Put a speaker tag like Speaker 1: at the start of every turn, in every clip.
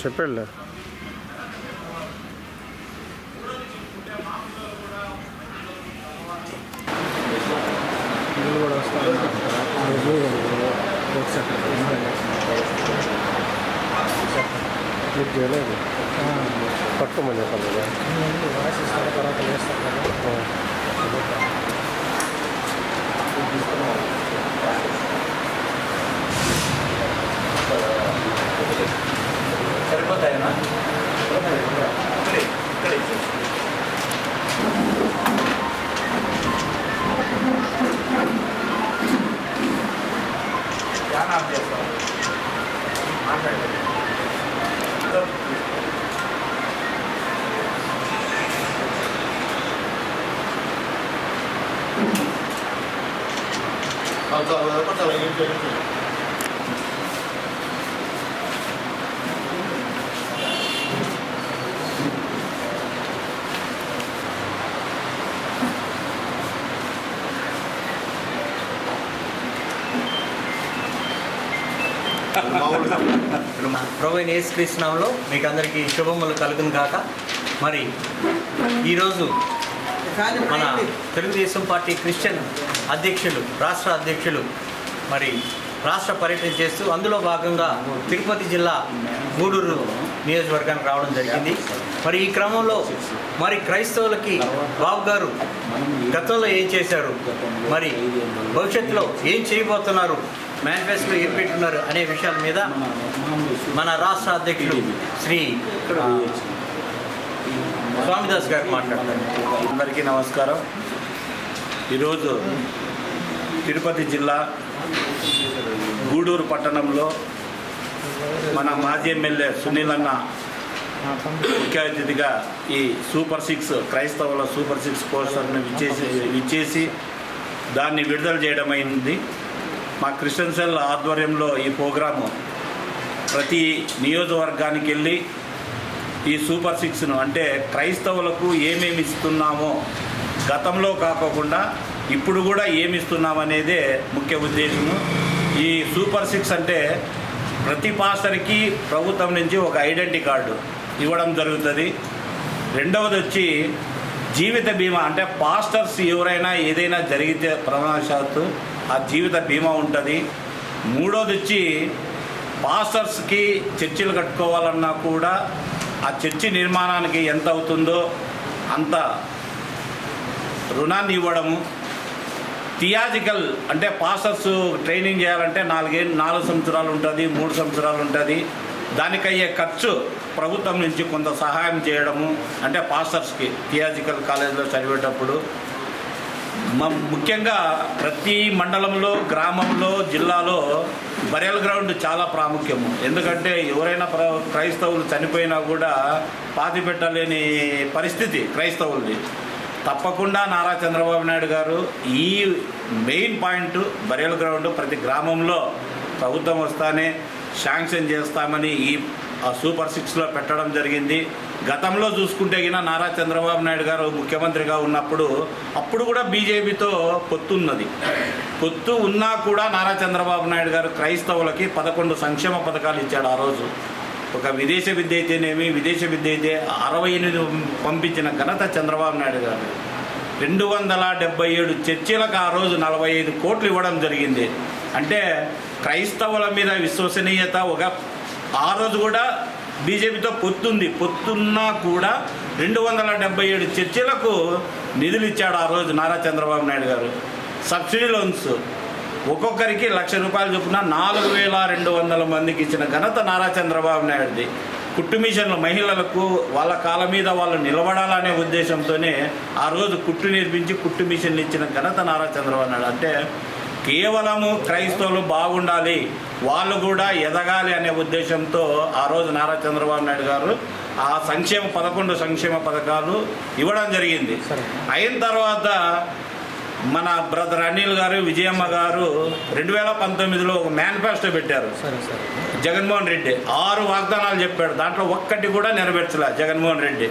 Speaker 1: చెప్పాడులే
Speaker 2: కూడా వస్తారు
Speaker 1: మీకు చేయలేదు? పట్టుకోమని చెప్పాలి కదా.
Speaker 2: తర్వాత వేస్తారు కదా
Speaker 3: సరిపోతాయనా ప్రభు యేసుకృష్ణంలో మీకు అందరికీ శుభములు కలుగును కాక మరి ఈరోజు మన తెలుగుదేశం పార్టీ క్రిస్టియన్ అధ్యక్షులు రాష్ట్ర అధ్యక్షులు మరి రాష్ట్ర పర్యటన చేస్తూ అందులో భాగంగా తిరుపతి జిల్లా గూడూరు నియోజకవర్గానికి రావడం జరిగింది. మరి ఈ క్రమంలో మరి క్రైస్తవులకి బాబు గారు గతంలో ఏం చేశారు? మరి భవిష్యత్తులో ఏం చేయబోతున్నారు? మేనిఫెస్టో ఏం పెట్టున్నారు అనే విషయాల మీద మన రాష్ట్ర అధ్యక్షులు శ్రీ స్వామిదాస్ గారు మాట్లాడతారు.
Speaker 4: అందరికీ నమస్కారం. ఈరోజు తిరుపతి జిల్లా గూడూరు పట్టణంలో మన మాజీ ఎమ్మెల్యే సునీల్ అన్న ముఖ్య అతిథిగా ఈ సూపర్ సిక్స్ క్రైస్తవుల సూపర్ సిక్స్ పోస్టర్ని విచ్చేసి విచ్చేసి దాన్ని విడుదల చేయడం అయింది. మా క్రిస్టియన్ సెల్ ఆధ్వర్యంలో ఈ ప్రోగ్రాము ప్రతి నియోజకవర్గానికి వెళ్ళి ఈ సూపర్ సిక్స్ను అంటే క్రైస్తవులకు ఏమేమి ఇస్తున్నామో గతంలో కాకోకుండా ఇప్పుడు కూడా ఏమి ఇస్తున్నామనేదే ముఖ్య ఉద్దేశము. ఈ సూపర్ సిక్స్ అంటే ప్రతి పాస్టర్కి ప్రభుత్వం నుంచి ఒక ఐడెంటిటీ కార్డు ఇవ్వడం జరుగుతుంది. రెండవది వచ్చి జీవిత బీమా అంటే పాస్టర్స్ ఎవరైనా ఏదైనా జరిగితే ప్రమాదశాత్తు ఆ జీవిత బీమా ఉంటుంది. మూడోది వచ్చి పాస్టర్స్కి చర్చిలు కట్టుకోవాలన్నా కూడా ఆ చర్చి నిర్మాణానికి ఎంత అవుతుందో అంత రుణాన్ని ఇవ్వడము. థియాజికల్ అంటే పాస్టర్స్ ట్రైనింగ్ చేయాలంటే నాలుగే నాలుగు సంవత్సరాలు ఉంటుంది మూడు సంవత్సరాలు ఉంటుంది. దానికయ్యే ఖర్చు ప్రభుత్వం నుంచి కొంత సహాయం చేయడము అంటే పాస్టర్స్కి థియాజికల్ కాలేజీలో చదివేటప్పుడు. ముఖ్యంగా ప్రతి మండలంలో గ్రామంలో జిల్లాలో బరియల్ గ్రౌండ్ చాలా ప్రాముఖ్యము. ఎందుకంటే ఎవరైనా ప్ర క్రైస్తవులు చనిపోయినా కూడా పాతి పెట్టలేని పరిస్థితి క్రైస్తవులది. తప్పకుండా నారా చంద్రబాబు నాయుడు గారు ఈ మెయిన్ పాయింట్ బరియల్ గ్రౌండ్ ప్రతి గ్రామంలో ప్రభుత్వం వస్తానే శాంక్షన్ చేస్తామని ఈ సూపర్ సిక్స్లో పెట్టడం జరిగింది. గతంలో చూసుకుంటే గిన నారా చంద్రబాబు నాయుడు గారు ముఖ్యమంత్రిగా ఉన్నప్పుడు అప్పుడు కూడా బీజేపీతో పొత్తు ఉన్నది. పొత్తు ఉన్నా కూడా నారా చంద్రబాబు నాయుడు గారు క్రైస్తవులకి పదకొండు సంక్షేమ పథకాలు ఇచ్చాడు ఆ రోజు. ఒక విదేశ విద్య అయితేనేమి విదేశ విద్య అయితే అరవై ఎనిమిది పంపించిన ఘనత చంద్రబాబు నాయుడు గారు. రెండు వందల డెబ్బై ఏడు చర్చిలకు ఆ రోజు నలభై ఐదు కోట్లు ఇవ్వడం జరిగింది. అంటే క్రైస్తవుల మీద విశ్వసనీయత ఒక ఆ రోజు కూడా బీజేపీతో పొత్తుంది. పొత్తున్నా కూడా రెండు వందల డెబ్బై ఏడు చర్చలకు నిధులు ఇచ్చాడు ఆ రోజు నారా చంద్రబాబు నాయుడు గారు. Subsidy loans. ఒక్కొక్కరికి లక్ష రూపాయలు చొప్పున నాలుగు వేల రెండు వందల మందికి ఇచ్చిన ఘనత నారా చంద్రబాబు నాయుడుది. కుట్టు మిషన్లు మహిళలకు వాళ్ళ కాళ్ళ మీద వాళ్ళు నిలబడాలనే ఉద్దేశంతోనే ఆ రోజు కుట్టు నేర్పించి కుట్టు మిషన్లు ఇచ్చిన ఘనత నారా చంద్రబాబు నాయుడు. అంటే కేవలము క్రైస్తవులు బాగుండాలి. వాళ్ళు కూడా ఎదగాలి అనే ఉద్దేశంతో ఆ రోజు నారా చంద్రబాబు నాయుడు గారు ఆ సంక్షేమ పదకొండు సంక్షేమ పథకాలు ఇవ్వడం జరిగింది. అయిన తర్వాత మన బ్రదర్ అనిల్ గారు విజయమ్మ గారు రెండు వేల పంతొమ్మిదిలో ఒక మేనిఫెస్టో పెట్టారు.
Speaker 2: సరే సరే.
Speaker 4: జగన్మోహన్ రెడ్డి ఆరు వాగ్దానాలు చెప్పాడు. దాంట్లో ఒక్కటి కూడా నెరవేర్చలే జగన్మోహన్ రెడ్డి.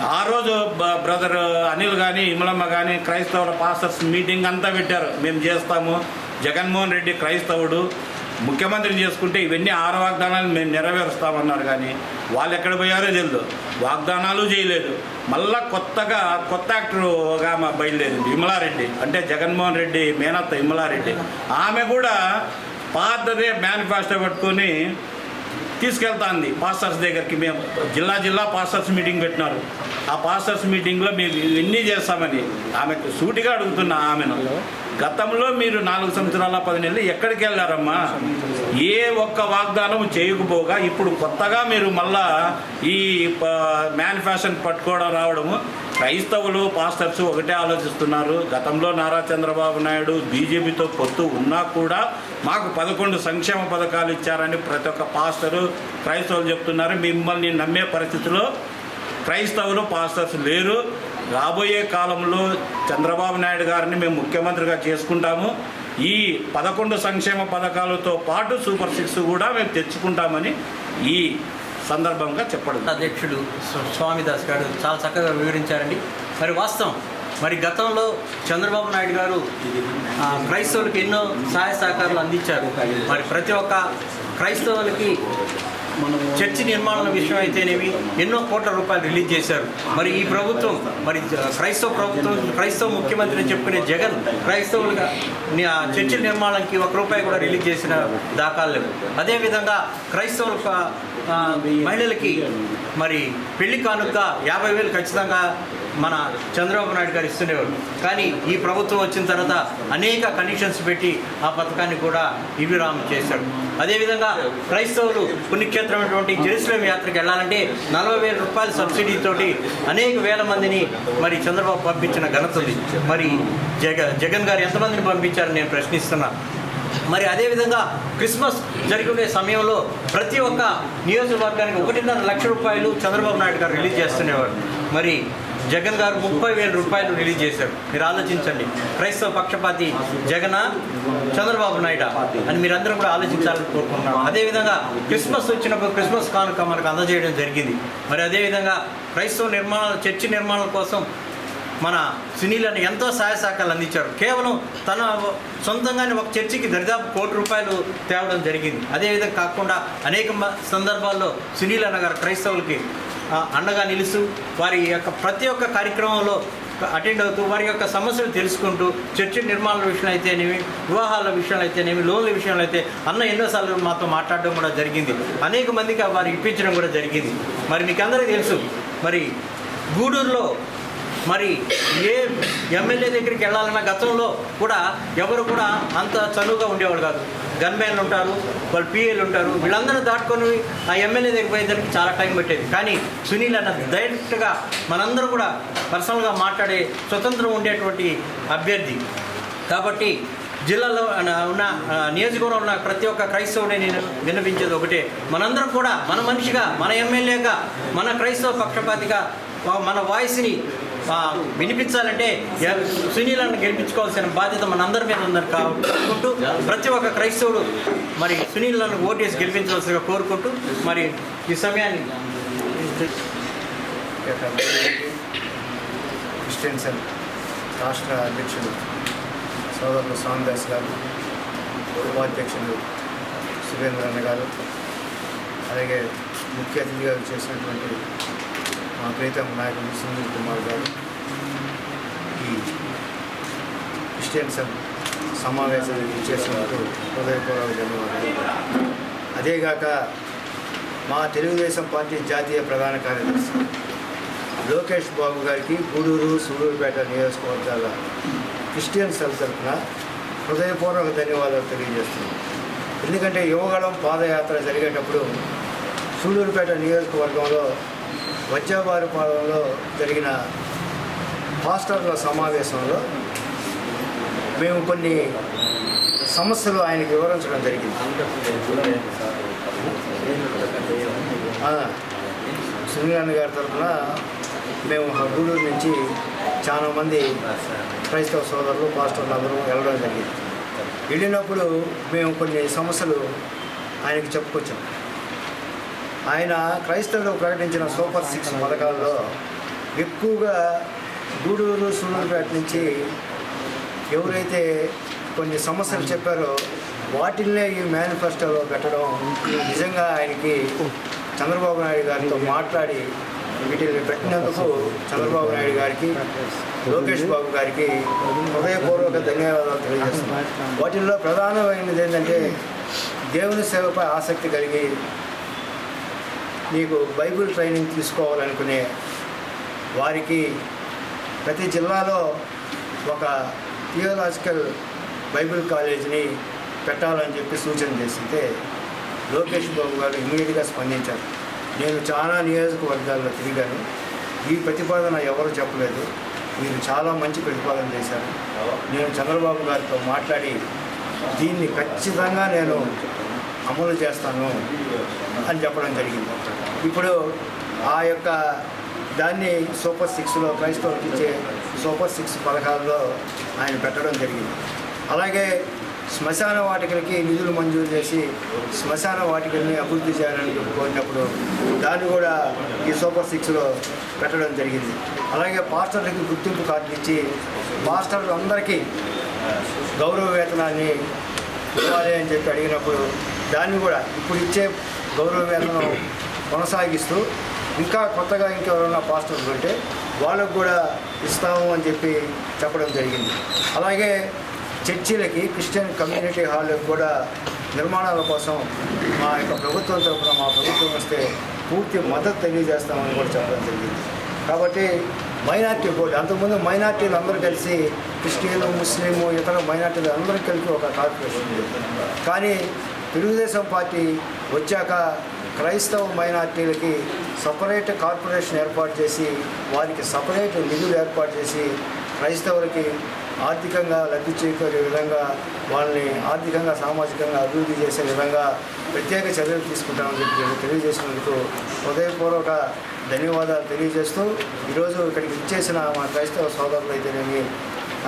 Speaker 4: ఆ రోజు బ్రదర్ అనిల్ కానీ ఇమలమ్మ కానీ క్రైస్తవుల పాస్టర్స్ మీటింగ్ అంతా పెట్టారు. మేము చేస్తాము. జగన్మోహన్ రెడ్డి క్రైస్తవుడు. ముఖ్యమంత్రిని చేసుకుంటే ఇవన్నీ ఆరు వాగ్దానాలు మేము నెరవేరుస్తామన్నారు కానీ వాళ్ళు ఎక్కడ పోయారో తెలియదు. వాగ్దానాలు చేయలేదు. మళ్ళా కొత్తగా కొత్త యాక్టర్ ఒక బయలుదేరింది విమలారెడ్డి. అంటే జగన్మోహన్ రెడ్డి మేనత్త విమలారెడ్డి. ఆమె కూడా పాతదే మేనిఫెస్టో పట్టుకొని తీసుకెళ్తాంది. పాస్టర్స్ దగ్గరికి మేము జిల్లా జిల్లా పాస్టర్స్ మీటింగ్ పెట్టినారు. ఆ పాస్టర్స్ మీటింగ్లో మేము ఇవన్నీ చేస్తామని ఆమెకు సూటిగా అడుగుతున్నా ఆమెను. గతంలో మీరు నాలుగు సంవత్సరాల పది నెలలు ఎక్కడికి వెళ్ళారమ్మా? ఏ ఒక్క వాగ్దానం చేయకపోగా ఇప్పుడు కొత్తగా మీరు మళ్ళా ఈ మేనిఫెస్టోని పట్టుకోవడం రావడము క్రైస్తవులు పాస్టర్స్ ఒకటే ఆలోచిస్తున్నారు. గతంలో నారా చంద్రబాబు నాయుడు బీజేపీతో పొత్తు ఉన్నా కూడా మాకు పదకొండు సంక్షేమ పథకాలు ఇచ్చారని ప్రతి ఒక్క పాస్టరు క్రైస్తవులు చెప్తున్నారు. మిమ్మల్ని నమ్మే పరిస్థితిలో క్రైస్తవులు పాస్టర్స్ లేరు. రాబోయే కాలంలో చంద్రబాబు నాయుడు గారిని మేము ముఖ్యమంత్రిగా చేసుకుంటాము. ఈ పదకొండు సంక్షేమ పథకాలతో పాటు సూపర్ సిక్స్ కూడా మేము తెచ్చుకుంటామని ఈ సందర్భంగా చెప్పడం.
Speaker 3: అధ్యక్షుడు స్వామిదాస్ గారు చాలా చక్కగా వివరించారండి. మరి వాస్తవం మరి గతంలో చంద్రబాబు నాయుడు గారు క్రైస్తవులకు ఎన్నో సహాయ సహకారాలు అందించారు. మరి ప్రతి ఒక్క క్రైస్తవులకి చర్చి నిర్మాణం విషయం అయితేనేమి ఎన్నో కోట్ల రూపాయలు రిలీజ్ చేశారు. మరి ఈ ప్రభుత్వం మరి క్రైస్తవ ప్రభుత్వం క్రైస్తవ ముఖ్యమంత్రి అని చెప్పుకునే జగన్ క్రైస్తవులుగా చర్చి నిర్మాణానికి ఒక రూపాయి కూడా రిలీజ్ చేసిన దాఖలు లేవు. అదేవిధంగా క్రైస్తవుల మహిళలకి మరి పెళ్ళి కానుక యాభై వేలు ఖచ్చితంగా మన చంద్రబాబు నాయుడు గారు ఇస్తుండేవారు. కానీ ఈ ప్రభుత్వం వచ్చిన తర్వాత అనేక కండిషన్స్ పెట్టి ఆ పథకాన్ని కూడా ఇవిరామ్ చేశాడు. అదేవిధంగా క్రైస్తవులు పుణ్యక్షేత్రమైనటువంటి జెరూసలేం యాత్రకు వెళ్ళాలంటే నలభై వేల రూపాయల సబ్సిడీతోటి అనేక వేల మందిని మరి చంద్రబాబు పంపించిన ఘనత ఉంది. మరి జగ జగన్ గారు ఎంతమందిని పంపించారని నేను ప్రశ్నిస్తున్నా. మరి అదేవిధంగా క్రిస్మస్ జరుగునే సమయంలో ప్రతి ఒక్క నియోజకవర్గానికి ఒకటిన్నర లక్ష రూపాయలు చంద్రబాబు నాయుడు గారు రిలీజ్ చేస్తునేవారు. మరి జగన్ గారు ముప్పై వేల రూపాయలు రిలీజ్ చేశారు. మీరు ఆలోచించండి. క్రైస్తవ పక్షపాతి జగన్ చంద్రబాబు నాయుడు అని మీరందరూ కూడా ఆలోచించాలని కోరుకుంటున్నాను అదేవిధంగా క్రిస్మస్ వచ్చినప్పుడు క్రిస్మస్ కానుక మనకు అందజేయడం జరిగింది. మరి అదేవిధంగా క్రైస్తవ నిర్మాణాలు చర్చి నిర్మాణం కోసం మన సునీలని ఎంతో సహాయ సహకారాలు అందించారు. కేవలం తన సొంతంగానే ఒక చర్చికి దరిదాపు కోటి రూపాయలు తేవడం జరిగింది. అదేవిధంగా కాకుండా అనేక మ- సందర్భాల్లో సునీల్ అన్న గారు క్రైస్తవులకి అండగా నిలుస్తూ వారి యొక్క ప్రతి ఒక్క కార్యక్రమంలో అటెండ్ అవుతూ వారి యొక్క సమస్యలు తెలుసుకుంటూ చర్చి నిర్మాణాల విషయంలో అయితేనేమి వివాహాల విషయంలో అయితేనేమి లోన్ల విషయంలో అయితే అన్న ఎన్నోసార్లు మాతో మాట్లాడడం కూడా జరిగింది. అనేక మందికి వారు ఇప్పించడం కూడా జరిగింది. మరి మీకు అందరికీ తెలుసు మరి గూడూరులో మరి ఏ ఎమ్మెల్యే దగ్గరికి వెళ్ళాలన్న గతంలో కూడా ఎవరు కూడా అంత చనువుగా ఉండేవాడు కాదు. గన్మెన్లు ఉంటారు వాళ్ళు పిఏలు ఉంటారు వీళ్ళందరూ దాటుకొని ఆ ఎమ్మెల్యే దగ్గరికి పోయేదానికి చాలా టైం పట్టేది. కానీ సునీల్ అన్న డైరెక్ట్గా మనందరూ కూడా పర్సనల్గా మాట్లాడే స్వతంత్రం ఉండేటువంటి అభ్యర్థి. కాబట్టి జిల్లాలో ఉన్న- ఉన్న నియోజకవర్గంలో ఉన్న ప్రతి ఒక్క క్రైస్తవుడే నేను విన్నపించేది ఒకటే. మనందరం కూడా మన మనిషిగా మన ఎమ్మెల్యేగా మన క్రైస్తవ పక్షపాతిగా మన వాయిస్ని వినిపించాలంటే సునీలను గెలిపించుకోవాల్సిన బాధ్యత మనందరి మీద ఉందని కోరుకుంటూ ప్రతి ఒక్క క్రైస్తవుడు మరి సునీలను ఓటేసి గెలిపించవలసిగా కోరుకుంటూ మరి ఈ సమయాన్ని
Speaker 2: క్రిస్టియన్సన్ రాష్ట్ర అధ్యక్షుడు సోదరులు స్వామిదాస్ గారు ఉపాధ్యక్షుడు సురేంద్రన్న గారు అలాగే ముఖ్య అతిథిగా చేసినటువంటి మా ప్రీతం నాయకుడు సునీల్ కుమార్ గారు ఈ క్రిస్టియన్స్ సెల్ సమావేశానికి హృదయపూర్వక ధన్యవాదాలు. అదేగాక మా తెలుగుదేశం పార్టీ జాతీయ ప్రధాన కార్యదర్శి లోకేష్ బాబు గారికి గూడూరు సూడూరుపేట నియోజకవర్గాల క్రిస్టియన్ సెల్ తరఫున హృదయపూర్వక ధన్యవాదాలు తెలియజేస్తున్నాను ఎందుకంటే యువగళం పాదయాత్ర జరిగేటప్పుడు సూళ్ళూరుపేట నియోజకవర్గంలో వజ్రాబారు పాలనలో జరిగిన పాస్టర్ల సమావేశంలో మేము కొన్ని సమస్యలు ఆయనకి వివరించడం జరిగింది. ఆ, గారి తరఫున మేము గూడూరు నుంచి చాలామంది క్రైస్తవ సోదరులు పాస్టర్లు అందరూ వెళ్ళడం జరిగింది. వెళ్ళినప్పుడు మేము కొన్ని సమస్యలు ఆయనకి చెప్పుకొచ్చాము ఆయన క్రైస్తవులు ప్రకటించిన సూపర్ సిక్స్ పథకాల్లో ఎక్కువగా గూడూరు సూళ్ళూరుపేట నుంచి ఎవరైతే కొన్ని సమస్యలు చెప్పారో వాటిల్నే ఈ మేనిఫెస్టోలో పెట్టడం నిజంగా ఆయనకి చంద్రబాబు నాయుడు గారితో మాట్లాడి వీటిని పెట్టినందుకు చంద్రబాబు నాయుడు గారికి లోకేష్ బాబు గారికి హృదయపూర్వక ధన్యవాదాలు తెలియజేస్తున్నాను. వాటిల్లో ప్రధానమైనది ఏంటంటే దేవుని సేవపై ఆసక్తి కలిగి మీకు బైబిల్ ట్రైనింగ్ తీసుకోవాలనుకునే వారికి ప్రతి జిల్లాలో ఒక థియోలాజికల్ బైబిల్ కాలేజీని పెట్టాలని చెప్పి సూచన చేస్తే లోకేష్ బాబు గారు ఇమీడియట్గా స్పందించారు. నేను చాలా నియోజకవర్గాల్లో తిరిగాను. ఈ ప్రతిపాదన ఎవరు చెప్పలేదు. మీరు చాలా మంచి ప్రతిపాదన చేశారు. నేను చంద్రబాబు గారితో మాట్లాడి దీన్ని ఖచ్చితంగా నేను అమలు చేస్తాను అని చెప్పడం జరిగింది. ఇప్పుడు ఆ యొక్క దాన్ని సూపర్ సిక్స్లో క్రైస్తవులకు ఇచ్చే సూపర్ సిక్స్ పథకాల్లో ఆయన పెట్టడం జరిగింది. అలాగే శ్మశాన వాటికలకి నిధులు మంజూరు చేసి శ్మశాన వాటికల్ని అభివృద్ధి చేయాలని కోరినప్పుడు దాన్ని కూడా ఈ సూపర్ సిక్స్లో పెట్టడం జరిగింది. అలాగే పాస్టర్లకి గుర్తింపు కార్డు ఇచ్చి పాస్టర్లు అందరికీ గౌరవ వేతనాన్ని ఇవ్వాలి అని చెప్పి అడిగినప్పుడు దాన్ని కూడా ఇప్పుడు ఇచ్చే గౌరవ వేతనం కొనసాగిస్తూ ఇంకా కొత్తగా ఇంకెవరైనా పాస్టర్లు ఉంటే వాళ్ళకు కూడా ఇస్తాము అని చెప్పి చెప్పడం జరిగింది. అలాగే చర్చిలకి క్రిస్టియన్ కమ్యూనిటీ హాల్కి కూడా నిర్మాణాల కోసం మా యొక్క ప్రభుత్వం తరఫున మా ప్రభుత్వం వస్తే పూర్తి మద్దతు తెలియజేస్తామని కూడా చెప్పడం జరిగింది. కాబట్టి మైనార్టీ బోర్డు అంతకుముందు మైనార్టీలు అందరూ కలిసి క్రిస్టియన్ ముస్లిం ఇతర మైనార్టీలు అందరూ కలిపి ఒక కార్పొరేషన్. కానీ తెలుగుదేశం పార్టీ వచ్చాక క్రైస్తవ మైనార్టీలకి సపరేట్ కార్పొరేషన్ ఏర్పాటు చేసి వారికి సపరేట్ నిధులు ఏర్పాటు చేసి క్రైస్తవులకి ఆర్థికంగా లబ్ధి చేకూరే విధంగా వాళ్ళని ఆర్థికంగా సామాజికంగా అభివృద్ధి చేసే విధంగా ప్రత్యేక చర్యలు తీసుకుంటామని చెప్పి తెలియజేసినందుకు హృదయపూర్వక ధన్యవాదాలు తెలియజేస్తూ ఈరోజు ఇక్కడికి ఇచ్చేసిన మా క్రైస్తవ సోదరులు అయితేనేమి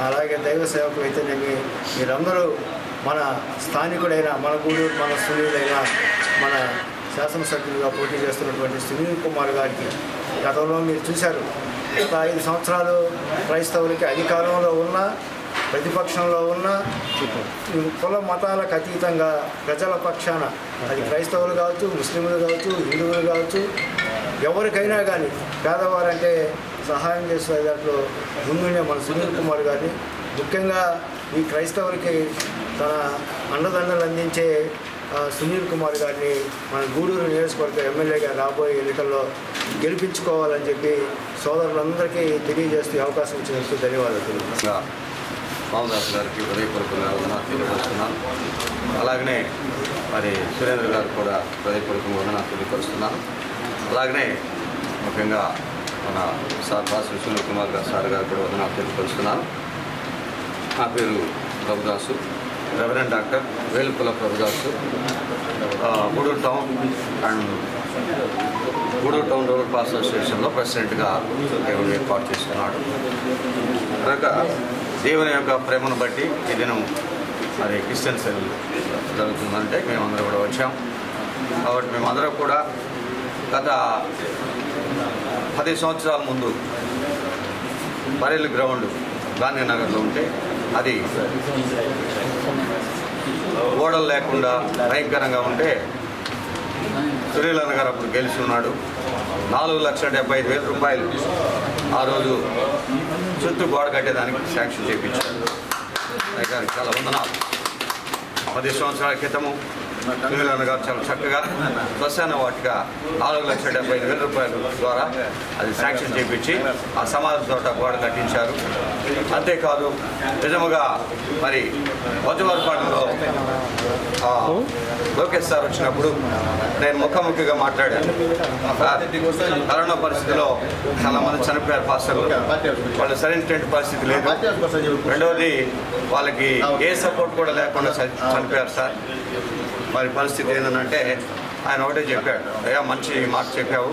Speaker 2: అలాగే దైవ సేవకులు అయితేనేమి మీరందరూ మన స్థానికుడైన మన గూడూరు మన సునీలైన మన శాసనసభ్యులుగా పోటీ చేస్తున్నటువంటి సునీల్ కుమార్ గారికి గతంలో మీరు చూశారు. గత ఐదు సంవత్సరాలు క్రైస్తవులకి అధికారంలో ఉన్న ప్రతిపక్షంలో ఉన్న కుల మతాలకు అతీతంగా ప్రజల పక్షాన అది క్రైస్తవులు కావచ్చు ముస్లింలు కావచ్చు హిందువులు కావచ్చు ఎవరికైనా కానీ పేదవారంటే సహాయం చేసే దాంట్లో ముందునే మన సునీల్ కుమార్ గారిని ముఖ్యంగా ఈ క్రైస్తవులకి తన అండదండలు అందించే సునీల్ కుమార్ గారిని మన గూడూరు నియోజకవర్గ ఎమ్మెల్యేగా రాబోయే ఎన్నికల్లో గెలిపించుకోవాలని చెప్పి సోదరులందరికీ తెలియజేస్తూ అవకాశం ఇచ్చినందుకు ధన్యవాదాలు తెలియజేస్తున్నాను.
Speaker 5: ఇంకా రామదాస్ గారికి హృదయపూర్వకంగా వందనాలు తెలియపరుస్తున్నాను. అలాగనే మరి సురేంద్ర గారు కూడా హృదయపూర్వకంగా వందనాలు తెలియపరుస్తున్నాను. అలాగనే ముఖ్యంగా మన సార్ బాసు సునీల్ కుమార్ గారు సార్ గారు కూడా వందనాలు తెలియపరుస్తున్నాను. నా పేరు Prabhudas reverend doctor Velupula Prabhudas Gudur town and Gudur town rural pass అసోసియేషన్లో ప్రెసిడెంట్గా దేవుని ఏర్పాటు చేసుకున్నాడు కనుక దేవుని యొక్క ప్రేమను బట్టి ఈ దినం మరి క్రిస్టియన్ సెల్ జరుగుతుందంటే మేమందరం కూడా వచ్చాం. కాబట్టి మేమందరం కూడా గత పది సంవత్సరాల ముందు బరేలి గ్రౌండ్ గాంధీనగర్లో ఉంటే అది ఓడలు లేకుండా భయంకరంగా ఉంటే సురేలన్న గారు అప్పుడు గెలిచి ఉన్నాడు నాలుగు లక్షల డెబ్బై ఐదు వేల రూపాయలు ఆ రోజు చుట్టూ గోడ కట్టేదానికి శాంక్షన్ చేయించారు గారికి చాలా వందనాలు. పది సంవత్సరాల క్రితము సునీలన్న గారు చాలా చక్కగా ప్రసాన వాటిగా నాలుగు లక్షల డెబ్బై ఐదు వేల రూపాయల ద్వారా అది శాంక్షన్ చేయించి ఆ సమాధి తోట గోడ కట్టించారు. అంతేకాదు నిజముగా మరి వజవారిపాలెంలో లోకేష్ సార్ వచ్చినప్పుడు నేను ముఖాముఖిగా మాట్లాడాను. కరోనా పరిస్థితిలో చాలా మంది చనిపోయారు పాస్టర్లు. వాళ్ళు సరైనటువంటి పరిస్థితి లేదు. రెండవది వాళ్ళకి ఏ సపోర్ట్ కూడా లేకుండా చనిపోయారు సార్. మరి పరిస్థితి ఏంటంటే ఆయన ఒకటే చెప్పాడు అయ్యా మంచి మాట చెప్పావు.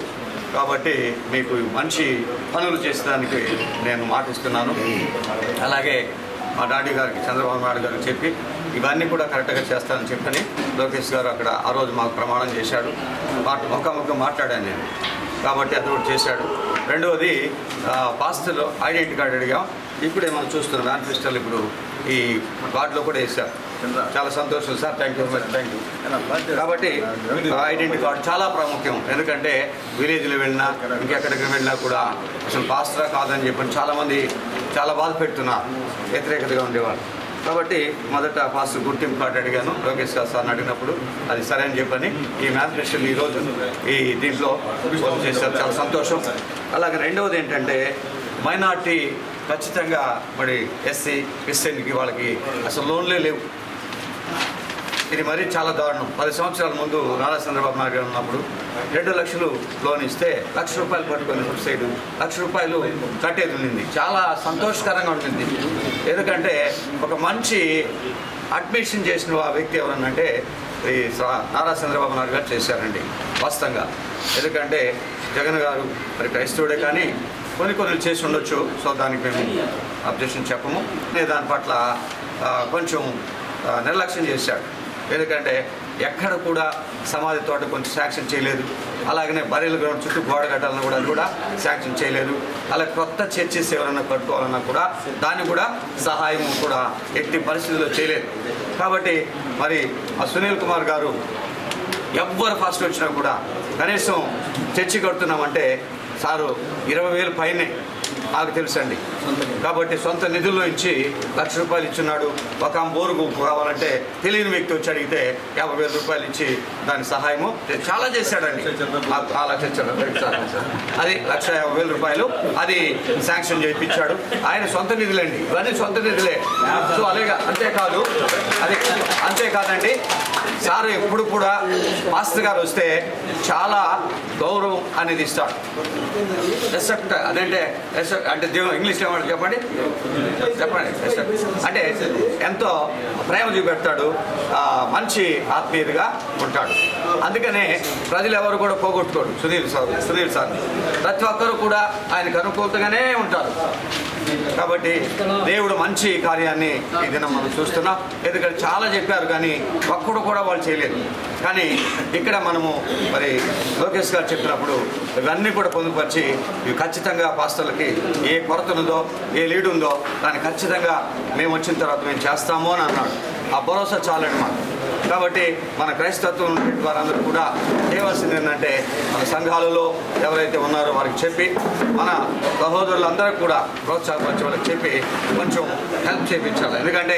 Speaker 5: కాబట్టి మీకు మంచి పనులు చేసేదానికి నేను మాటిస్తున్నాను అలాగే మా డాడీ గారికి చంద్రబాబు నాయుడు గారికి చెప్పి ఇవన్నీ కూడా కరెక్ట్గా చేస్తానని చెప్పని లోకేష్ గారు అక్కడ ఆ రోజు మాకు ప్రమాణం చేశాడు. మాట ముఖాముఖిగా మాట్లాడాను నేను. కాబట్టి అది కూడా చేశాడు. రెండవది పాస్టర్ ఐడెంటిటీ కార్డు అడిగాం. ఇప్పుడే మనం చూస్తున్నాం మేనిఫెస్టోలు ఇప్పుడు ఈ కార్డులో కూడా వేశారు. చాలా సంతోషం sir thank you much thank you కాబట్టి ఐడెంటిటీ కార్డు చాలా ప్రాముఖ్యం. ఎందుకంటే విలేజ్లో వెళ్ళినా ఇంకెక్కడికి వెళ్ళినా కూడా అసలు పాస్టరా కాదని చెప్పని చాలామంది చాలా బాధ పెడుతున్నారు వ్యతిరేకతగా ఉండేవాళ్ళు. కాబట్టి మొదట పాస్టర్ గుర్తింపు కార్డు అడిగాను. లోకేష్ గారు సార్ని అడిగినప్పుడు అది సరే అని చెప్పని ఈ మ్యాథమెటిషన్ ఈరోజు ఈ దీంట్లో చేశారు. చాలా సంతోషం. అలాగే రెండవది ఏంటంటే మైనార్టీ ఖచ్చితంగా మరి ఎస్సీ ఎస్ఎన్కి వాళ్ళకి అసలు లోన్లే లేవు. ఇది మరీ చాలా దారుణం. పది సంవత్సరాల ముందు నారా చంద్రబాబు నాయుడు గారు ఉన్నప్పుడు రెండు లక్షలు లోన్ ఇస్తే లక్ష రూపాయలు పట్టుకొని సైడ్ లక్ష రూపాయలు కట్టేది ఉండింది. చాలా సంతోషకరంగా ఉంటుంది ఎందుకంటే ఒక మంచి అడ్మిషన్ చేసిన ఆ వ్యక్తి ఎవరనంటే ఈ నారా చంద్రబాబు నాయుడు గారు చేశారండి వాస్తవంగా. ఎందుకంటే జగన్ గారు మరి క్రైస్తవుడే కానీ కొన్ని కొన్ని చేసి ఉండొచ్చు. సో దానికి మేము అబ్జెక్షన్ చెప్పము. నేను దాని పట్ల కొంచెం నిర్లక్ష్యం చేశాడు. ఎందుకంటే ఎక్కడ కూడా సమాధి తోట కొంచెం శాంక్షన్ చేయలేదు. అలాగనే బరీల గ్రౌండ్ చుట్టూ గోడ కట్టాలని కూడా అది కూడా శాంక్షన్ చేయలేదు. అలా కొత్త చర్చెస్ ఎవరైనా కట్టుకోవాలన్నా కూడా దాన్ని కూడా సహాయం కూడా ఎట్టి పరిస్థితుల్లో చేయలేదు. కాబట్టి మరి ఆ సునీల్ కుమార్ గారు ఎవ్వరు ఫస్ట్ వచ్చినా కూడా కనీసం చర్చి కడుతున్నామంటే సారు ఇరవై వేలు పైనే నాకు తెలుసండి. కాబట్టి సొంత నిధుల్లో ఇచ్చి లక్ష రూపాయలు ఇచ్చున్నాడు. ఒక బోరుకు కావాలంటే తెలియని వ్యక్తి వచ్చి అడిగితే యాభై వేల రూపాయలు ఇచ్చి దాని సహాయము చాలా చేశాడండి. ఆ- లక్ష. అది లక్ష యాభై వేల రూపాయలు. అది శాంక్షన్ చేయించాడు. ఆయన సొంత నిధులండి. ఇవన్నీ సొంత నిధులే. సో అలాగే అంతేకాదు అది అంతేకాదండి. సార్ ఎప్పుడు కూడా మాస్టర్ గారు వస్తే చాలా గౌరవం అనేది ఇస్తాడు. రెస్పెక్ట్ అదంటే రెస్పెక్ట్ అంటే దేవుడు ఇంగ్లీష్ చెప్పండి? చెప్పండి అంటే ఎంతో ప్రేమ చూపెడతాడు మంచి ఆత్మీయుడిగా ఉంటాడు. అందుకనే ప్రజలు ఎవరు కూడా పోగొట్టుకోడు సుధీర్ సార్ సుధీర్ సార్ ప్రతి ఒక్కరు కూడా ఆయనకు అనుకూలతగానే ఉంటారు. కాబట్టి దేవుడు మంచి కార్యాన్ని ఈ దినం మనం చూస్తున్నాం. ఎందుకంటే చాలా చెప్పారు కానీ ఒక్కడు కూడా వాళ్ళు చేయలేదు. కానీ ఇక్కడ మనము మరి లోకేష్ గారు చెప్పినప్పుడు ఇవన్నీ కూడా పొందుపరిచి ఇవి ఖచ్చితంగా పాస్టర్లకి ఏ కొరత ఉందో ఏ లీడ్ ఉందో దాన్ని ఖచ్చితంగా మేము వచ్చిన తర్వాత మేము చేస్తాము అని అన్నాడు. ఆ భరోసా చాలండి మాకు. కాబట్టి మన క్రైస్తత్వం ఉన్నటువంటి వారందరూ కూడా చేయవలసింది ఏంటంటే మన సంఘాలలో ఎవరైతే ఉన్నారో వారికి చెప్పి మన సహోదరులందరూ కూడా ప్రోత్సాహపరిచే వాళ్ళకి చెప్పి కొంచెం హెల్ప్ చేయించాలి ఎందుకంటే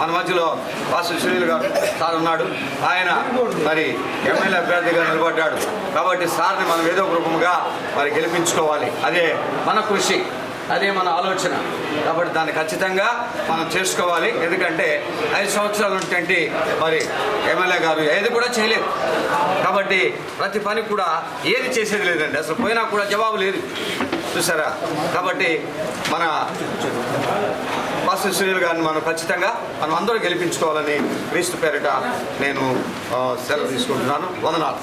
Speaker 5: మన మధ్యలో వాసు సునీల్ గారు సార్ ఉన్నాడు. ఆయన మరి ఎమ్మెల్యే అభ్యర్థిగా నిలబడ్డాడు. కాబట్టి సార్ని మనం ఏదో ఒక రూపంగా మరి గెలిపించుకోవాలి. అదే మన కృషి. అదే మన ఆలోచన. కాబట్టి దాన్ని ఖచ్చితంగా మనం చేసుకోవాలి. ఎందుకంటే ఐదు సంవత్సరాలు ఉన్నటువంటి మరి ఎమ్మెల్యే గారు ఏది కూడా చేయలేదు. కాబట్టి ప్రతి పని కూడా ఏది చేసేది లేదండి. అసలు పోయినా కూడా జవాబు లేదు. చూసారా? కాబట్టి మన మాస్టర్ సునీల్ గారిని మనం ఖచ్చితంగా మనం అందరూ గెలిపించుకోవాలని క్రీస్తు పేరిట నేను సెలవు తీసుకుంటున్నాను. వందనాలు.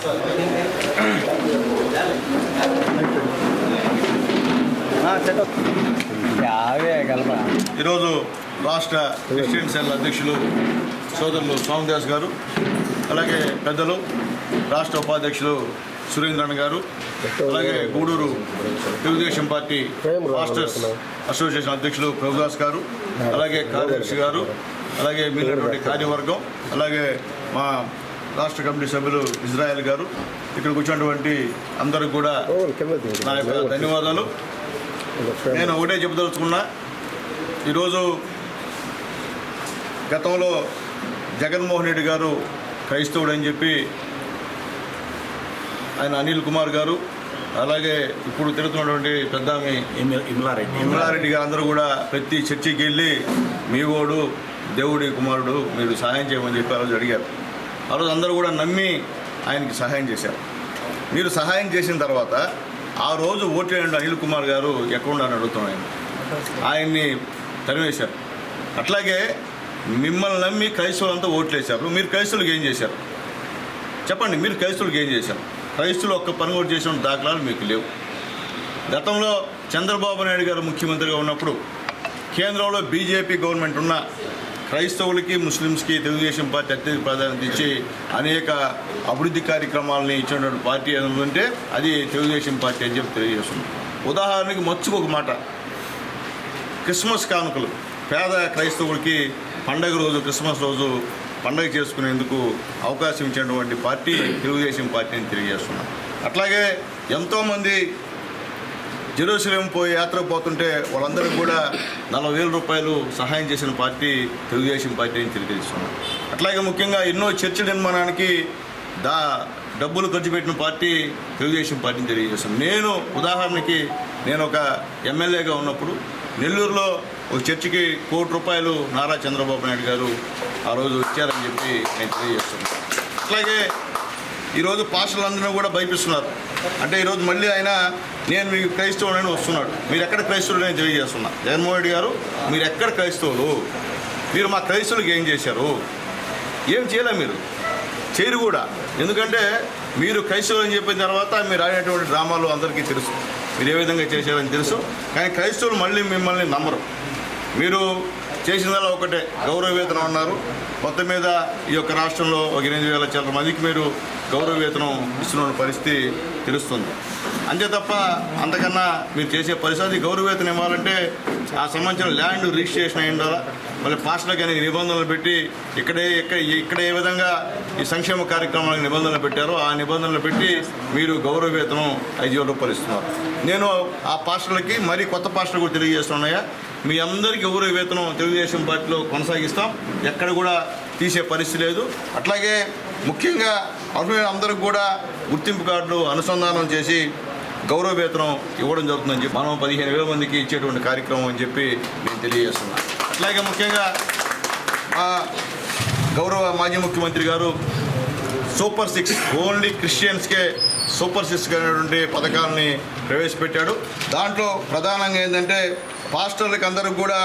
Speaker 6: ఈరోజు రాష్ట్ర క్రిస్టియన్ సెల్ అధ్యక్షులు సోదరులు స్వామిదాస్ గారు అలాగే పెద్దలు రాష్ట్ర ఉపాధ్యక్షులు సురేంద్రన్ గారు అలాగే Gudur Telugu Desam party masters association అధ్యక్షులు ప్రభుదాస్ గారు అలాగే కార్యదర్శి గారు అలాగే మిగిలినటువంటి కార్యవర్గం అలాగే మా రాష్ట్ర కమిటీ సభ్యులు ఇజ్రాయెల్ గారు ఇక్కడ కూర్చున్నటువంటి అందరికి కూడా నా యొక్క ధన్యవాదాలు. నేను ఒకటే చెప్పదలుచుకున్నా ఈరోజు గతంలో జగన్మోహన్ రెడ్డి గారు క్రైస్తవుడు అని చెప్పి ఆయన అనిల్ కుమార్ గారు అలాగే ఇప్పుడు తిరుగుతున్నటువంటి పెద్ద
Speaker 4: ఇమ్లారెడ్డి.
Speaker 6: ఇమ్రారెడ్డి గారు అందరూ కూడా ప్రతి చర్చికి వెళ్ళి మీ ఓడు దేవుడి కుమారుడు మీరు సహాయం చేయమని చెప్పి ఆ రోజు అడిగారు. ఆ రోజు అందరూ కూడా నమ్మి ఆయనకి సహాయం చేశారు. మీరు సహాయం చేసిన తర్వాత ఆ రోజు ఓట్లేయండి అనిల్ కుమార్ గారు ఎక్కడున్నారని అడుగుతున్నాం ఆయన. ఆయన్ని తరివేశారు అట్లాగే మిమ్మల్ని నమ్మి క్రైస్తవులంతా ఓట్లేశారు. మీరు క్రైస్తవులకు ఏం చేశారు? చెప్పండి మీరు క్రైస్తవులకు ఏం చేశారు? క్రైస్తులు ఒక్క పని కూడా చేసిన దాఖలాలు మీకు లేవు. గతంలో చంద్రబాబు నాయుడు గారు ముఖ్యమంత్రిగా ఉన్నప్పుడు కేంద్రంలో బీజేపీ గవర్నమెంట్ ఉన్న క్రైస్తవులకి ముస్లిమ్స్కి తెలుగుదేశం పార్టీ అత్యధిక ప్రాధాన్యత ఇచ్చి అనేక అభివృద్ధి కార్యక్రమాలని ఇచ్చినటువంటి పార్టీ ఏదైనా అది తెలుగుదేశం పార్టీ అని చెప్పి తెలియజేస్తుంది. ఉదాహరణకి మచ్చుకు ఒక మాట. క్రిస్మస్ కానుకలు. పేద క్రైస్తవులకి పండగ రోజు క్రిస్మస్ రోజు పండగ చేసుకునేందుకు అవకాశం ఇచ్చినటువంటి పార్టీ తెలుగుదేశం పార్టీ అని తెలియజేస్తున్నాం. అట్లాగే ఎంతోమంది జెరూసలేం పోయి యాత్ర పోతుంటే వాళ్ళందరికీ కూడా నలభై వేల రూపాయలు సహాయం చేసిన పార్టీ తెలుగుదేశం పార్టీ అని తెలియజేస్తున్నాం. అట్లాగే ముఖ్యంగా ఎన్నో చర్చ నిర్మాణానికి దా డబ్బులు ఖర్చు పెట్టిన పార్టీ తెలుగుదేశం పార్టీని తెలియజేస్తున్నాం. నేను ఉదాహరణకి నేను ఒక ఎమ్మెల్యేగా ఉన్నప్పుడు నెల్లూరులో ఒక చర్చికి కోటి రూపాయలు నారా చంద్రబాబు నాయుడు గారు ఆ రోజు ఇచ్చారని చెప్పి నేను తెలియజేస్తున్నాను. అట్లాగే ఈరోజు పాస్టర్లందరూ కూడా భయపిస్తున్నారు. అంటే ఈరోజు మళ్ళీ ఆయన నేను మీకు క్రైస్తవుడని వస్తున్నాడు. మీరు ఎక్కడ క్రైస్తవుడని తెలియజేస్తున్నా. జగన్మోహన్ రెడ్డి గారు మీరు ఎక్కడ క్రైస్తవులు? మీరు మా క్రైస్తవులకు ఏం చేశారు? ఏం చేయలే మీరు? చేయరు కూడా. ఎందుకంటే మీరు క్రైస్తవులు అని చెప్పిన తర్వాత మీరు ఆడినటువంటి డ్రామాలు అందరికీ తెలుసు. మీరు ఏ విధంగా చేశారని తెలుసు. కానీ క్రైస్తవులు మళ్ళీ మిమ్మల్ని నమ్మరు. మీరు చేసిందల్లా ఒకటే గౌరవ వేతనం అన్నారు మొత్తం మీద ఈ యొక్క రాష్ట్రంలో ఒక ఎనిమిది వేల చాలా మందికి మీరు గౌరవ వేతనం ఇస్తున్న పరిస్థితి తెలుస్తుంది. అంతే తప్ప అంతకన్నా మీరు చేసే పరిస్థితి గౌరవ వేతనం ఇవ్వాలంటే ఆ సంబంధించిన ల్యాండ్ రిజిస్ట్రేషన్ అయి ఉండాలా? మళ్ళీ పాస్టర్లకు అనేక నిబంధనలు పెట్టి ఇక్కడే ఇక్కడ ఇక్కడ ఏ విధంగా ఈ సంక్షేమ కార్యక్రమాలకు నిబంధనలు పెట్టారో ఆ నిబంధనలు పెట్టి మీరు గౌరవ వేతనం ఐదు వేల రూపాయలు ఇస్తున్నారు. నేను ఆ పాస్టర్లకి మరీ కొత్త పాస్టర్లకు కూడా తెలియజేస్తున్నాయా మీ అందరికీ గౌరవ వేతనం తెలుగుదేశం పార్టీలో కొనసాగిస్తాం. ఎక్కడ కూడా తీసే పరిస్థితి లేదు. అట్లాగే ముఖ్యంగా అర్హులైన అందరికి కూడా గుర్తింపు కార్డులు అనుసంధానం చేసి గౌరవ వేతనం ఇవ్వడం జరుగుతుందని చెప్పి మనం పదిహేను వేల మందికి ఇచ్చేటువంటి కార్యక్రమం అని చెప్పి నేను తెలియజేస్తున్నాను. అట్లాగే ముఖ్యంగా మా గౌరవ మాజీ ముఖ్యమంత్రి గారు సూపర్ సిక్స్ ఓన్లీ క్రిస్టియన్స్కే సూపర్ సిక్స్ అనేటువంటి పథకాలని ప్రవేశపెట్టాడు. దాంట్లో ప్రధానంగా ఏంటంటే పాస్టర్లకు అందరికి కూడా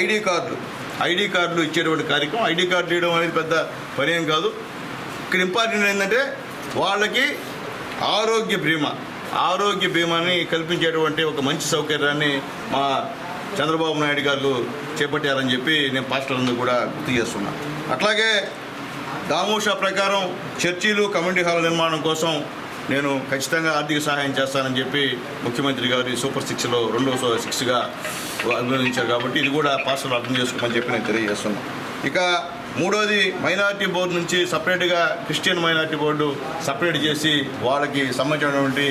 Speaker 6: ఐడి కార్డులు ఐడి కార్డులు ఇచ్చేటువంటి కార్యక్రమం. ఐడి కార్డు ఇవ్వడం అనేది పెద్ద పని ఏం కాదు. ఇక్కడ ఇంపార్టెంట్ ఏంటంటే వాళ్ళకి ఆరోగ్య బీమా ఆరోగ్య బీమాని కల్పించేటువంటి ఒక మంచి సౌకర్యాన్ని మా చంద్రబాబు నాయుడు గారు చేపట్టారని చెప్పి నేను పాస్టర్లందరూ కూడా గుర్తు చేస్తున్నాను అట్లాగే దామోషా ప్రకారం చర్చీలు కమ్యూనిటీ హాల్ నిర్మాణం కోసం నేను ఖచ్చితంగా ఆర్థిక సహాయం చేస్తానని చెప్పి ముఖ్యమంత్రి గారు ఈ సూపర్ సిక్స్లో రెండో సో- సిక్స్గా అభినందించారు కాబట్టి ఇది కూడా పాస్టర్లు అర్థం చేసుకోమని చెప్పి నేను తెలియజేస్తున్నాను ఇక మూడోది మైనారిటీ బోర్డు నుంచి సపరేట్గా క్రిస్టియన్ మైనారిటీ బోర్డు సపరేట్ చేసి వాళ్ళకి సంబంధించినటువంటి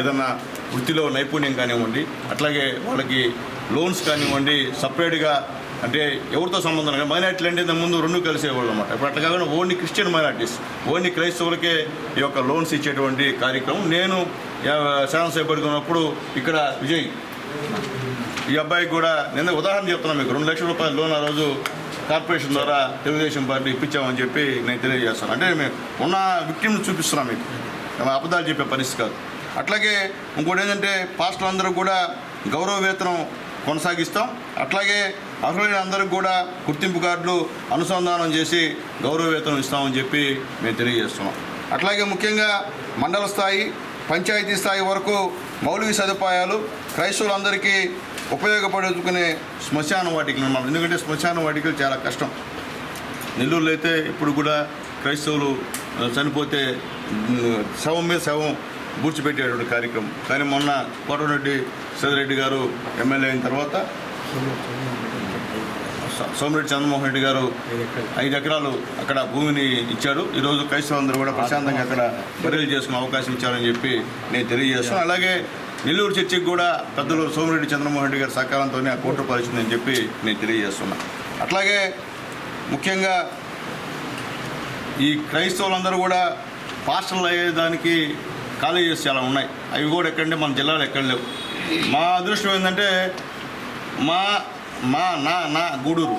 Speaker 6: ఏదన్నా వృత్తిలో నైపుణ్యం కానివ్వండి అట్లాగే వాళ్ళకి లోన్స్ కానివ్వండి సపరేట్గా అంటే ఎవరితో సంబంధం లేదు. మైనార్టీలు అంటే ఇంతకు ముందు రెండు కలిసేవాళ్ళు అనమాట ఇప్పుడు అట్లా కాకుండా ఓన్లీ క్రిస్టియన్ మైనార్టీస్ ఓన్లీ క్రైస్తవులకే ఈ యొక్క లోన్స్ ఇచ్చేటువంటి కార్యక్రమం. నేను శాసనసభ్యుడిగా ఉన్నప్పుడు ఇక్కడ విజయ్ ఈ అబ్బాయికి కూడా నేను ఉదాహరణ చెప్తున్నాను మీకు. రెండు లక్షల రూపాయల లోన్ ఆ రోజు కార్పొరేషన్ ద్వారా తెలుగుదేశం పార్టీ ఇప్పించామని చెప్పి నేను తెలియజేస్తాను. అంటే మేము ఉన్న విక్టిమ్ని చూపిస్తున్నాం మీకు. అబద్ధాలు చెప్పే పరిస్థితి కాదు. అట్లాగే ఇంకోటి ఏంటంటే పాస్టర్లు అందరూ కూడా గౌరవ వేతనం కొనసాగిస్తాం. అట్లాగే అర్హులైన అందరికి కూడా గుర్తింపు కార్డులు అనుసంధానం చేసి గౌరవ వేతనం ఇస్తామని చెప్పి మేము తెలియజేస్తున్నాం. అట్లాగే ముఖ్యంగా మండల స్థాయి పంచాయతీ స్థాయి వరకు మౌలిక సదుపాయాలు క్రైస్తవులందరికీ ఉపయోగపడుకునే శ్మశాన వాటికలు అనమాట. ఎందుకంటే శ్మశాన వాటికలు చాలా కష్టం. నెల్లూరులో అయితే ఇప్పుడు కూడా క్రైస్తవులు చనిపోతే శవం మీద శవం పూడ్చిపెట్టేటువంటి కార్యక్రమం. కానీ మొన్న కోటరెడ్డి సదిరెడ్డి గారు ఎమ్మెల్యే అయిన తర్వాత సోమిరెడ్డి చంద్రమోహన్ రెడ్డి గారు ఐదు ఎకరాలు అక్కడ భూమిని ఇచ్చాడు ఈరోజు క్రైస్తవులందరూ కూడా ప్రశాంతంగా అక్కడ బర్రెలు చేసుకునే అవకాశం ఇచ్చారని చెప్పి నేను తెలియజేస్తున్నాను. అలాగే నెల్లూరు చర్చికి కూడా పెద్దలు సోమిరెడ్డి చంద్రమోహన్ రెడ్డి గారి సహకారంతోనే ఆ కోర్టు పరిచిందని చెప్పి నేను తెలియజేస్తున్నాను అట్లాగే ముఖ్యంగా ఈ క్రైస్తవులందరూ కూడా పాస్టర్లు అయ్యేదానికి కాలేజెస్ చాలా ఉన్నాయి. అవి కూడా ఎక్కడంటే మన జిల్లాలో ఎక్కడ లేవు. మా అదృష్టం ఏంటంటే మా మా నా నా గూడూరు.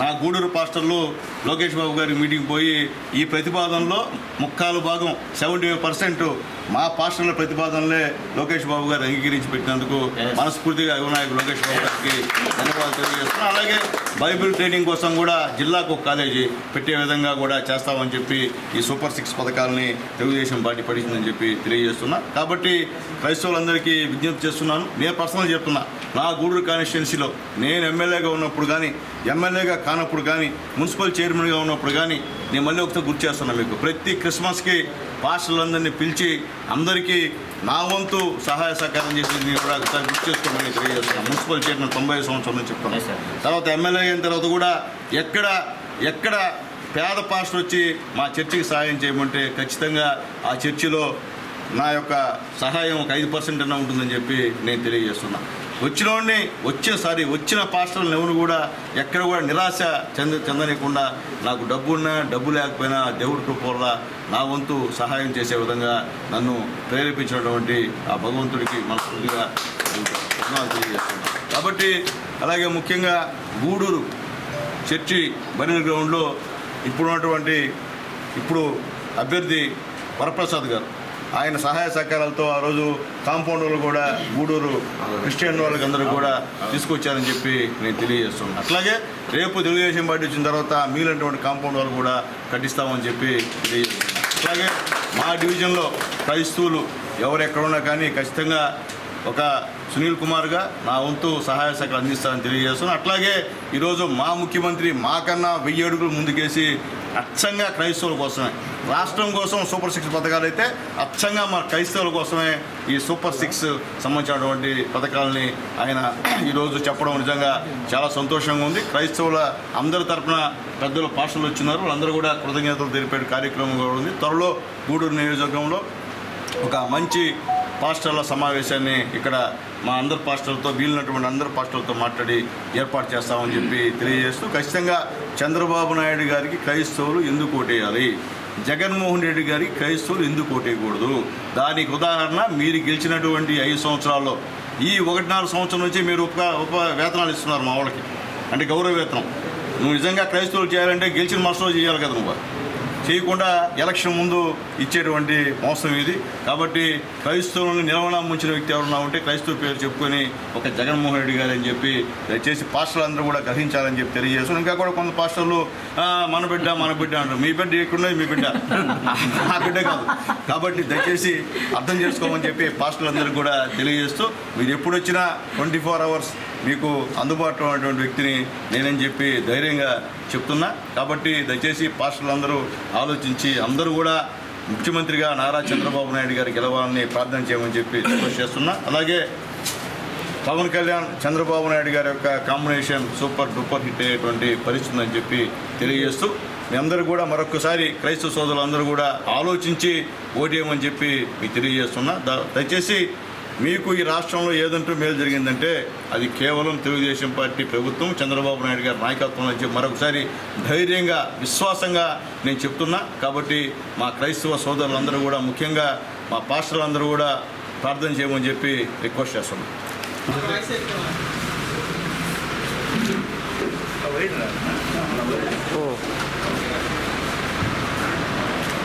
Speaker 6: నా గూడూరు పాస్టర్లు లోకేష్ బాబు గారి మీటింగ్ పోయి ఈ ప్రతిపాదనలో ముక్కాలు భాగం సెవెంటీ పర్సెంట్ మా పాస్టర్ల ప్రతిపాదనలే లోకేష్ బాబు గారు అంగీకరించి పెట్టినందుకు మనస్ఫూర్తిగా యువనాయకుడు లోకేష్ బాబు గారికి ధన్యవాదాలు తెలియజేస్తున్నాను. అలాగే బైబిల్ ట్రైనింగ్ కోసం కూడా జిల్లాకు ఒక కాలేజీ పెట్టే విధంగా కూడా చేస్తామని చెప్పి ఈ సూపర్ సిక్స్ పథకాలని తెలుగుదేశం పార్టీ పడిందని చెప్పి తెలియజేస్తున్నా. కాబట్టి క్రైస్తవులందరికీ విజ్ఞప్తి చేస్తున్నాను. నేను పర్సనల్ చెప్తున్నా. నా గూడూరు కాన్స్టిట్యున్సీలో నేను ఎమ్మెల్యేగా ఉన్నప్పుడు కానీ ఎమ్మెల్యేగా కానప్పుడు కానీ మున్సిపల్ చైర్ చైర్మన్గా ఉన్నప్పుడు కానీ నేను మళ్ళీ ఒకసారి గుర్తు చేస్తున్నాను మీకు. ప్రతి క్రిస్మస్కి పాస్టర్లందరినీ పిలిచి అందరికీ నా వంతు సహాయ సహకారం చేసి నేను కూడా ఒకసారి గుర్తు చేసుకోమని తెలియజేస్తున్నాను. మున్సిపల్ చైర్మన్ తొంభై ఐదు సంవత్సరం నుంచి చెప్తాను. తర్వాత ఎమ్మెల్యే అయిన తర్వాత కూడా ఎక్కడ ఎక్కడ పేద పాస్టర్ వచ్చి మా చర్చికి సహాయం చేయమంటే ఖచ్చితంగా ఆ చర్చిలో నా యొక్క సహాయం ఒక ఐదు పర్సెంట్ అన్న ఉంటుందని చెప్పి నేను తెలియజేస్తున్నా. వచ్చినోడిని వచ్చేసారి వచ్చిన పాస్టర్లను ఎవరు కూడా ఎక్కడ కూడా నిరాశ చెంద చెందనీయకుండా నాకు డబ్బు ఉన్నా డబ్బు లేకపోయినా దేవుడి కృప నా వంతు సహాయం చేసే విధంగా నన్ను ప్రేరేపించినటువంటి ఆ భగవంతుడికి మనస్ఫూర్తిగా తెలియజేస్తున్నాను. కాబట్టి అలాగే ముఖ్యంగా గూడూరు చర్చి బరిన గ్రౌండ్లో ఇప్పుడున్నటువంటి ఇప్పుడు అభ్యర్థి వరప్రసాద్ గారు. ఆయన సహాయ సహకారాలతో ఆ రోజు కాంపౌండ్ కూడా గూడూరు క్రిస్టియన్ వాళ్ళకి అందరూ కూడా తీసుకొచ్చారని చెప్పి నేను తెలియజేస్తున్నాను. అట్లాగే రేపు తెలుగుదేశం పార్టీ వచ్చిన తర్వాత మీలంటువంటి కాంపౌండ్ వాళ్ళు కూడా కట్టిస్తామని చెప్పి తెలియజేస్తున్నాను. అట్లాగే మా డివిజన్లో క్రైస్తవులు ఎవరెక్కడున్నా ఉన్నా కానీ ఖచ్చితంగా ఒక సునీల్ కుమార్గా నా వంతు సహాయ శాఖలు అందిస్తానని తెలియజేస్తున్నాను. అట్లాగే ఈరోజు మా ముఖ్యమంత్రి మాకన్నా వెయ్యి అడుగులు ముందుకేసి అచ్చంగా క్రైస్తవుల కోసమే రాష్ట్రం కోసం సూపర్ సిక్స్ పథకాలు అయితే అచ్చంగా మా క్రైస్తవుల కోసమే ఈ సూపర్ సిక్స్ సంబంధించినటువంటి పథకాలని ఆయన ఈరోజు చెప్పడం నిజంగా చాలా సంతోషంగా ఉంది. క్రైస్తవుల అందరి తరఫున పెద్దలు పాషలు వచ్చినారు. వాళ్ళందరూ కూడా కృతజ్ఞతలు తెలిపే కార్యక్రమం కూడా ఉంది. త్వరలో గూడూరు నియోజకవర్గంలో ఒక మంచి పాస్టర్ల సమావేశాన్ని ఇక్కడ మా అందరు పాస్టర్లతో వీలున్నటువంటి అందరు పాస్టర్లతో మాట్లాడి ఏర్పాటు చేస్తామని చెప్పి తెలియజేస్తూ ఖచ్చితంగా చంద్రబాబు నాయుడు గారికి క్రైస్తవులు ఎందుకు ఓటేయాలి? జగన్మోహన్ రెడ్డి గారికి క్రైస్తవులు ఎందుకు ఓటేయకూడదు? దానికి ఉదాహరణ మీరు గెలిచినటువంటి ఐదు సంవత్సరాల్లో ఈ ఒకటిన్నర సంవత్సరం నుంచి మీరు ఉప ఉప వేతనాలు ఇస్తున్నారు మా వాళ్ళకి. అంటే గౌరవ వేతనం. నువ్వు నిజంగా క్రైస్తవులు చేయాలంటే గెలిచిన మరుసలో చేయాలి కదా నువ్వు. చేయకుండా ఎలక్షన్ ముందు ఇచ్చేటువంటి మోసం ఇది. కాబట్టి క్రైస్తవులను నిలవన ముంచిన వ్యక్తి ఎవరన్నా ఉంటే క్రైస్తవ పేరు చెప్పుకొని ఒక జగన్మోహన్ రెడ్డి గారు అని చెప్పి దయచేసి పాస్టర్లు అందరూ కూడా గ్రహించాలని చెప్పి తెలియజేస్తాను ఇంకా కూడా కొంత పాస్టర్లు మన బిడ్డ మన బిడ్డ అంటారు. మీ బిడ్డ ఎక్కడున్నది? మీ బిడ్డ. నా బిడ్డ కాదు. కాబట్టి దయచేసి అర్థం చేసుకోమని చెప్పి పాస్టర్లందరూ కూడా తెలియజేస్తూ మీరు ఎప్పుడు వచ్చినా ట్వంటీ ఫోర్ అవర్స్ మీకు అందుబాటులో ఉన్నటువంటి వ్యక్తిని నేనని చెప్పి ధైర్యంగా చెప్తున్నా. కాబట్టి దయచేసి పాస్టర్లు అందరూ ఆలోచించి అందరూ కూడా ముఖ్యమంత్రిగా నారా చంద్రబాబు నాయుడు గారు గెలవాలని ప్రార్థన చేయమని చెప్పి రిక్వెస్ట్ చేస్తున్నా. అలాగే పవన్ కళ్యాణ్ చంద్రబాబు నాయుడు గారి యొక్క కాంబినేషన్ సూపర్ డూపర్ హిట్ అయ్యేటువంటి పరిస్థితి చెప్పి తెలియజేస్తూ మీ అందరూ కూడా మరొకసారి క్రైస్తవ సోదరులందరూ కూడా ఆలోచించి ఓటేయమని చెప్పి మీకు తెలియజేస్తున్నా. దయచేసి మీకు ఈ రాష్ట్రంలో ఏదంటూ మేలు జరిగిందంటే అది కేవలం తెలుగుదేశం పార్టీ ప్రభుత్వం చంద్రబాబు నాయుడు గారి నాయకత్వం అని చెప్పి మరొకసారి ధైర్యంగా విశ్వాసంగా నేను చెప్తున్నా. కాబట్టి మా క్రైస్తవ సోదరులందరూ కూడా ముఖ్యంగా మా పాస్టర్లందరూ కూడా ప్రార్థన చేయమని చెప్పి రిక్వెస్ట్ చేస్తున్నాం.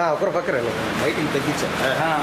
Speaker 1: ಹಾ ಅವ್ರ ಪಕ್ಕರಲ್ಲ ಲೈಟಿಂಗ್ ತಗ್ಗಿಚ್ಚ ತಗ್ಗಿಚ್ಚಾರೆ
Speaker 3: ಹಾಂ